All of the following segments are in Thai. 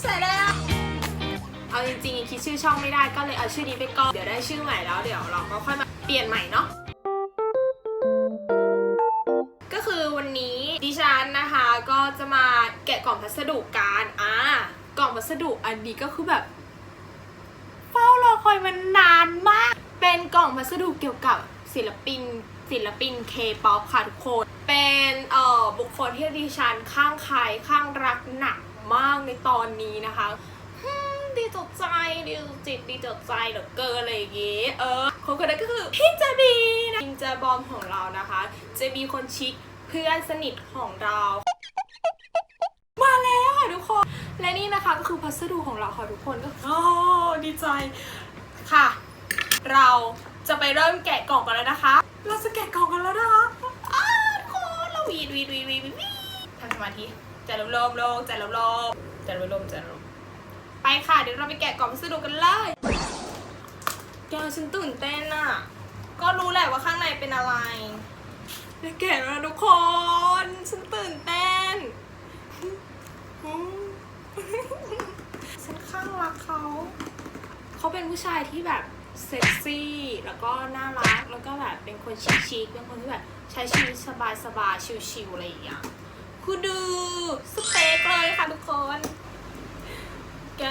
เสร็จแล้ว เอาจริงๆคิดชื่อช่องไม่ได้ก็เลยเอาชื่อนี้ไปก่อน เดี๋ยวได้ชื่อใหม่แล้วเดี๋ยวเราก็ค่อยมาเปลี่ยนใหม่เนาะ ก็คือวันนี้ดิฉันนะคะก็จะมาแกะกล่องพัสดุกันอ่ากล่องพัสดุอันนี้ก็คือแบบ เฝ้ารอคอยมันนานมาก เป็นกล่องพัสดุเกี่ยวกับศิลปินศิลปินเคป๊อปค่ะทุกคน เป็นเอ่อบุคคลที่ดิฉันข้างใครข้างรักหนัก มากในตอนนี้นะคะฮึ่มดีจดใจดีจดจิตดีจดใจเหลือเกินอะไรอย่างงี้ เออคนคนนั้นก็คือพี่เจบีนะจิงเจบอมของเรานะคะเจบีคนชิคเพื่อนสนิทของเรา มาแล้วค่ะทุกคน และนี่นะคะก็คือพัสดุของเราค่ะทุกคนก็โอ้ดีใจค่ะ เราจะไปเริ่มแกะกล่องกันแล้วนะคะ เราจะแกะกล่องกันแล้วนะคะอ้าวทุกคนเราวีดวีดวีดวีดวีดทำสมาธิ ใจลมลมลมใจลมลมใจลมลมใจลมไปค่ะ เดี๋ยวเราไปแกะกล่องพัสดุกันเลยแกฉันตื่นเต้นอะ ก็รู้แหละว่าข้างในเป็นอะไรได้แกะแล้วนะทุกคน ฉันตื่นเต้น ฉันข้างรักเขา เขาเป็นผู้ชายที่แบบเซ็กซี่ แล้วก็น่ารัก แล้วก็แบบเป็นคนชิคๆเป็นคนที่แบบใช้ชีวิตสบายๆ ชิลๆอะไรอย่างเงี้ย คือดูสเปคเลยค่ะทุกคน แก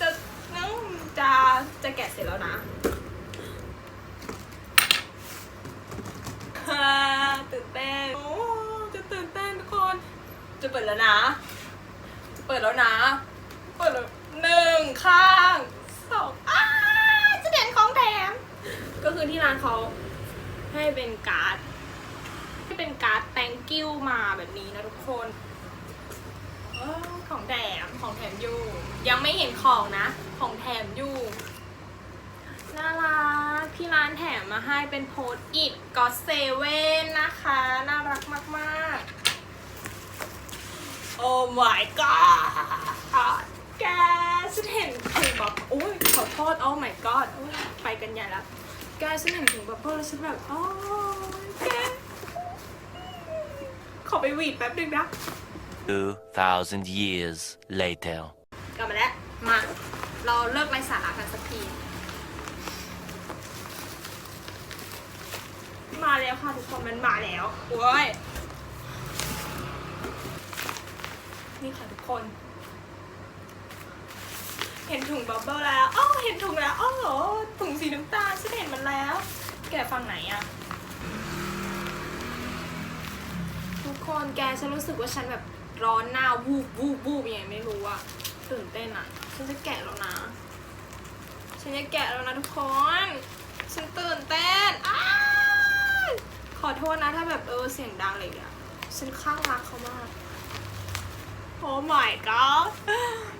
จะนั่งจะจะแกะเสร็จแล้วนะตื่นเต้นโอ้จะตื่นเต้นทุกคน จะเปิดแล้วนะ จะเปิดแล้วนะ เปิดแล้วหนึ่งข้างสองอ้าจะเด่นของแถม ก็คือที่ร้านเขาให้เป็นการ์ด เป็นการ์ด thank you มาแบบนี้นะทุกคนออของแถมของแถมอยู่ ยังไม่เห็นของนะ ของแถมอยู่น่ารักที่ร้านแถมมาให้เป็นโพสอิดก็เซเว่นนะคะ น่ารักมากๆ โอ้ my god แกฉันเห็นถุงแบบโอ้ยขอโทษโอ้ my god โอ้ยไปกันใหญ่ละแกฉันเห็นถุงแบบเพิ่แล้วฉันแบบโอ้ยแก ไปหวีดแป๊บนึงนะ 2,000 years later. กลับมาแล้ว มา เราเลิกไร้สาระกันสักที มาแล้วค่ะทุกคนมันมาแล้วโว้ย นี่ค่ะทุกคน เห็นถุงบับเบิ้ลแล้ว อ้อเห็นถุงแล้ว อ้อถุงสีน้ำตาลฉันเห็นมันแล้ว แกะฝั่งไหนอะทุก คนแกฉันรู้สึกว่าฉันแบบร้อนหน้าวูบวูบวูบยังไงไม่รู้อะตื่นเต้นอะฉันจะแกะแล้วนะ ฉันจะแกะแล้วนะทุกคน ฉันตื่นเต้นอ้าขอโทษนะถ้าแบบเออเสียงดังอะไรอย่างเงี้ยฉันข้างรักเขามาก โอ้ my god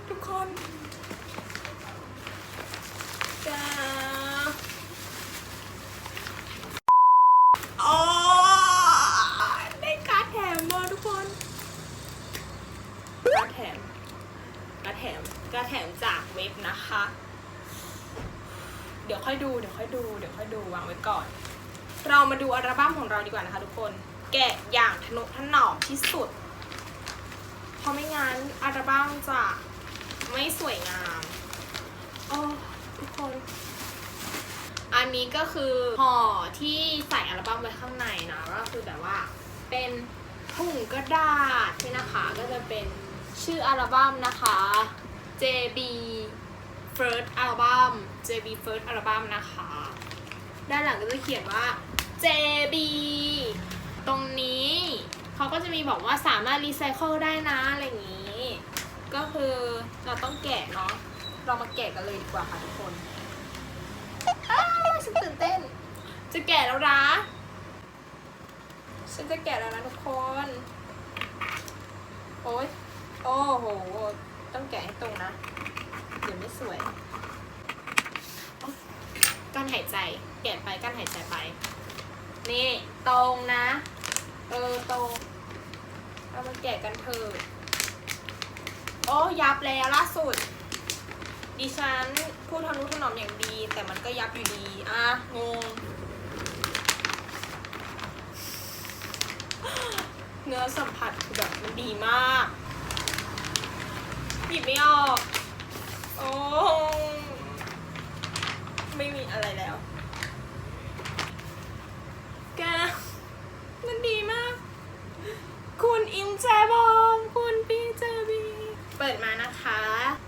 ทุกคนแกโอ้ยได้การ์ดแถมมาทุกคน การ์ดแถ มกร์ดแถมกร์ดแถมจากเว็บนะคะ เดี๋ยวค่อยดูเดี๋ยวค่อยดูเดี๋ยวค่อยดูวางไว้ก่อน เรามาดูอัลบั้มของเราดีกว่านะคะทุกคน แกะอย่างทนุถนอมที่สุด เพราะไม่งั้นอัลบั้มจะไม่สวยงามโอ้ทุกคน อันนี้ก็คือห่อที่ใส่อัลบั้มไว้ข้างในนะก็คือแบบว่าเป็นถุงกระดาษนี่นะคะก็จะเป็น ชื่ออัลบั้มนะคะ JB First Album JB First Album นะคะ ด้านหลังก็จะเขียนว่า JB ตรงนี้เขาก็จะมีบอกว่าสามารถรีไซเคิลได้นะ อะไรอย่างนี้ ก็คือเราต้องแกะเนาะ เรามาแกะกันเลยดีกว่าค่ะทุกคนอ้าวฉันตื่นเต้น จะแกะแล้วนะ ฉันจะแกะแล้วนะทุกคน โอ๊ย โอ้โห ต้องแกะให้ตรงนะ เดี๋ยวไม่สวยกั้นหายใจ แกะไปกั้นหายใจไป นี่ ตรงนะ เออ ตรงเรามาแกะกันเถอะโอ้ยับแล้วล่าสุด ดิฉันพูดทะนุถนอมอย่างดี แต่มันก็ยับอยู่ดี อะ งง เนื้อสัมผัสคือแบบมันดีมาก หยิบไม่ออก โอ้ ไม่มีอะไรแล้ว แก มันดีมาก คุณอิมแจบอง คุณปีเจบี เปิดมานะคะ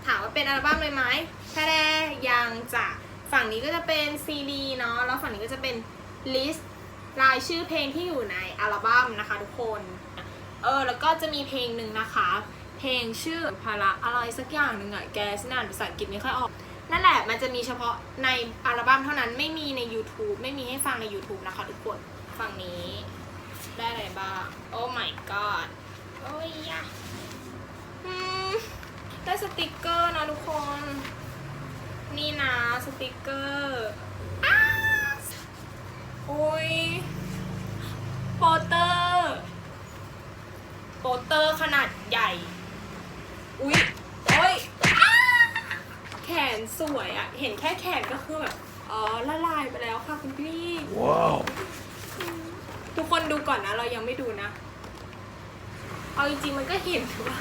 ถามว่าเป็นอัลบั้มเลยไหมแท้ๆยังจะฝั่งนี้ก็จะเป็นซีดีเนาะ แล้วฝั่งนี้ก็จะเป็นลิสต์รายชื่อเพลงที่อยู่ในอัลบั้มนะคะทุกคน เออ แล้วก็จะมีเพลงหนึ่งนะคะ เพลงชื่อภาระอะไรสักอย่างหนึ่งอะแกสนานภาษาอังกฤษไม่ค่อยออก นั่นแหละมันจะมีเฉพาะในอัลบั้มเท่านั้นไม่มีใน YouTube ไม่มีให้ฟังใน YouTube นะคะทุกคนฝั่งนี้ ได้อะไรบ้าง โอ้ my god โอ้ยยะอืมได้สติกเกอร์นะทุกคน นี่นะสติกเกอร์อ้าโอ้ยโปสเตอร์ โปสเตอร์ขนาดใหญ่ สวยอะเห็นแค่แขนก็คือแบบอ๋อละลายไปแล้วค่ะคุณพี่ Wow. ทุกคนดูก่อนนะ เรายังไม่ดูนะ เอาจริงๆมันก็เห็นถือว่า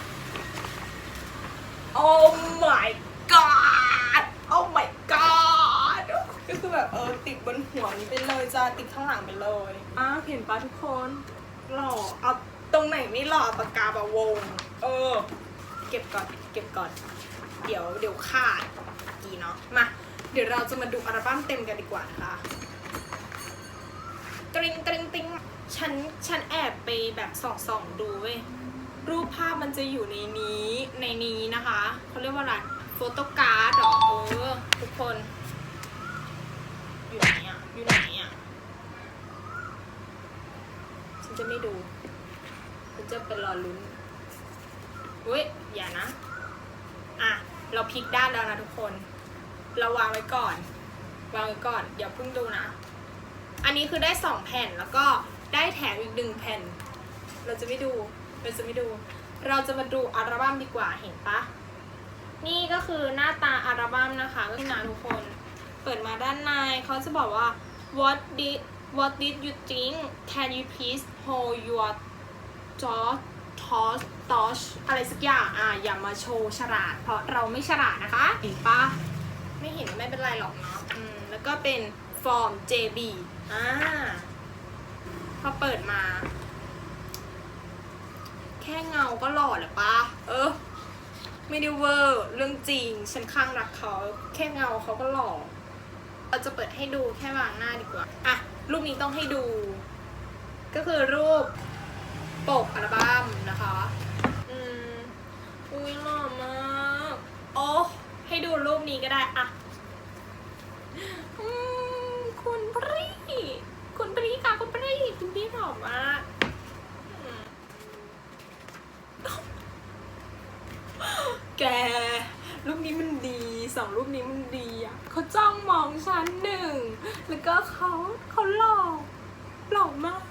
โอ้ my god โอ้ my god ก็คือแบบเออติดบนหัวนี้ไปเลยจ้าติดข้างหลังไปเลยอ้าวเห็นปะทุกคนหล่อเอาตรงไหนไม่หล่อปากกาบะวง เออ เก็บก่อน เก็บก่อน เดี๋ยวเดี๋ยวขาดดี เนาะมาเดี๋ยวเราจะมาดูอัลบั้มเต็มกันดีกว่านะคะตริงตริงติงฉันฉันแอบไปแบบส่องส่องดูเว้ยรูปภาพมันจะอยู่ในนี้ในนี้นะคะเขาเรียกว่าอะไรโฟโต้การ์ดเหรอเออทุกคน อยู่ไหนอะอยู่ไหนอะฉันจะไม่ดูฉันจะเป็นรอลุ้นเว้ยอย่านะ อะ เราพลิกด้านแล้วนะทุกคน เราวางไว้ก่อน วางไว้ก่อนอย่าเพิ่งดูนะ อันนี้คือได้สองแผ่นแล้วก็ได้แถมอีกหนึ่งแผ่น เราจะไม่ดู เราจะไม่ดู เราจะมาดูอัลบั้มดีกว่าเห็นปะนี่ก็คือหน้าตาอัลบั้มนะคะก็คือนะทุกคน เปิดมาด้านในเขาจะบอกว่า what did what did you think can you please hold your jaw toss toss อะไรสักอย่างอะอย่ามาโชว์ฉลาด เพราะเราไม่ฉลาดนะคะเห็นปะ ไม่เห็นไม่เป็นไรหรอกเนาะอืมแล้วก็เป็นฟอร์ม JB อ่าพอเปิดมา แค่เงาก็หล่อแล้วปะเออไม่ได้เวอร์เรื่องจริง ฉันข้างรักเขาแค่เงาเขาก็หล่อเราจะเปิดให้ดูแค่วางหน้าดีกว่าอะรูปนี้ต้องให้ดู ก็คือรูปปกอัลบั้มนะคะ อืม อุ้ยหล่อมาก โอ้ ให้ดูรูปนี้ก็ได้อะอคุณปรีคุณปรีค่ะ คุณปรีคุณพี่หล่อมากแก รูปนี้มันดีสองรูปนี้มันดีอะเขาจ้องมองฉันหนึ่ง แล้วก็เขาเขาหลอหล่อมาก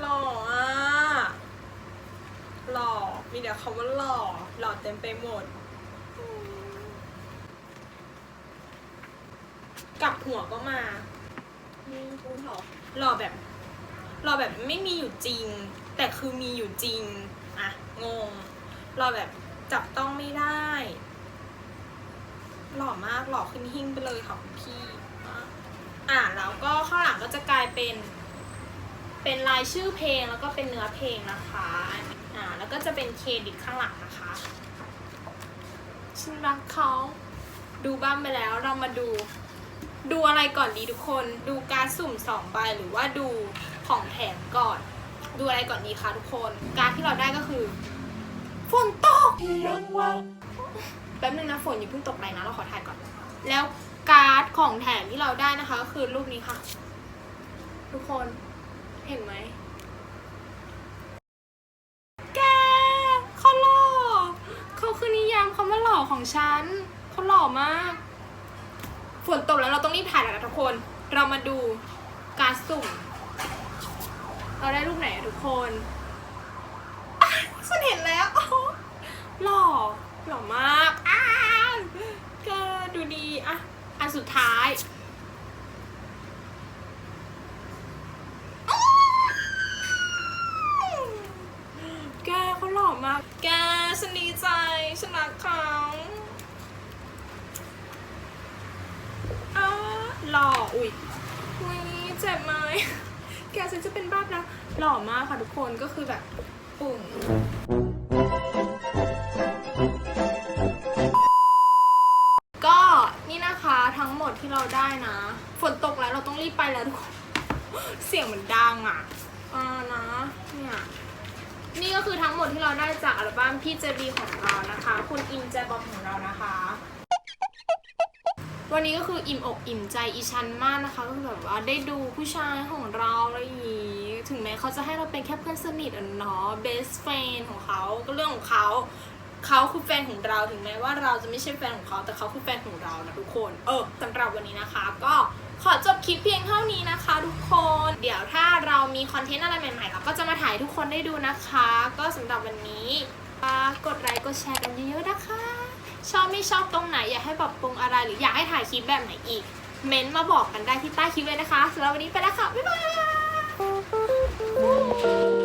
หล่ออะ หล่อ มีแต่คำว่าหล่อหล่อเต็มไปหมด กลับหัวก็มา นี่พูหล่อหล่อแบบหล่อแบบไม่มีอยู่จริง แต่คือมีอยู่จริง อะ งงหล่อแบบจับต้องไม่ได้หล่อมากหล่อขึ้นหิ้งไปเลยค่ะคุณพี่อะอะแล้วก็ข้างหลังก็จะกลายเป็น เป็นรายชื่อเพลงแล้วก็เป็นเนื้อเพลงนะคะ อ่าแล้วก็จะเป็นเครดิตข้างหลังนะคะฉันรักเขาดูบ้างไปแล้วเรามาดู ดูอะไรก่อนดีทุกคน ดูการดสุ่มสองใบหรือว่าดูของแถมก่อน ดูอะไรก่อนดีคะทุกคน การดที่เราได้ก็คือฝนตกแป๊บนึงนะฝนอย่าเพิ่งตกไปนะเราขอถ่ายก่อน แล้วการ์ดของแถมที่เราได้นะคะก็คือรูปนี้ค่ะ ทุกคนเห็นไหม ของฉันเขาหล่อมาก ฝนตกแล้วเราต้องรีบถ่ายแล้วทุกคน เรามาดูการสุ่ม เราได้รูปไหนทุกคนฉันเห็นแล้วหล่อหล่อมากอ้าก็ดูดีอะอันสุดท้ายแกเขาหล่อมาก แกฉันดีใจ ฉันรักเขา หล่ออุ้ยอุ้ยเจ็บไหมแกฉันจะเป็นบ้าแล้วหล่อมากค่ะทุกคนก็คือแบบปุ่งก็นี่นะคะทั้งหมดที่เราได้นะ ฝนตกแล้วเราต้องรีบไปแล้วทุกคน เสียงเหมันดังอะอ่านะเนี่ยนี่ก็คือทั้งหมดที่เราได้จากอัลบั้มพี่เจบีของเรานะคะ คุณอิมแจบอมของเรานะคะ วันนี้ก็คืออิ่มอกอิ่มใจอีชันมากนะคะก็คือแบบว่าได้ดูผู้ชายของเราอะไรอย่างนี้ถึงแม้เขาจะให้เราเป็นแค่เพื่อนสนิทอะเนาะ best friend ของเขาก็เรื่องของเขาเขาคือแฟนของเราถึงแม้ว่าเราจะไม่ใช่แฟนของเขา แต่เขาคือแฟนของเรานะทุกคน เออสำหรับวันนี้นะคะ ก็ขอจบคลิปเพียงเท่านี้นะคะ ทุกคน เดี๋ยวถ้าเรามีคอนเทนต์อะไรใหม่ๆเราก็จะมาถ่ายทุกคนได้ดูนะคะ ก็สำหรับวันนี้กดไลค์กดแชร์กันเยอะๆนะคะ ชอบไม่ชอบตรงไหนอยากให้ปรับปรุงอะไรหรืออยากให้ถ่ายคลิปแบบไหนอีก เม้นต์มาบอกกันได้ที่ใต้คลิปเลยนะคะสำหรับวันนี้ไปแล้วค่ะ บ๊ายบาย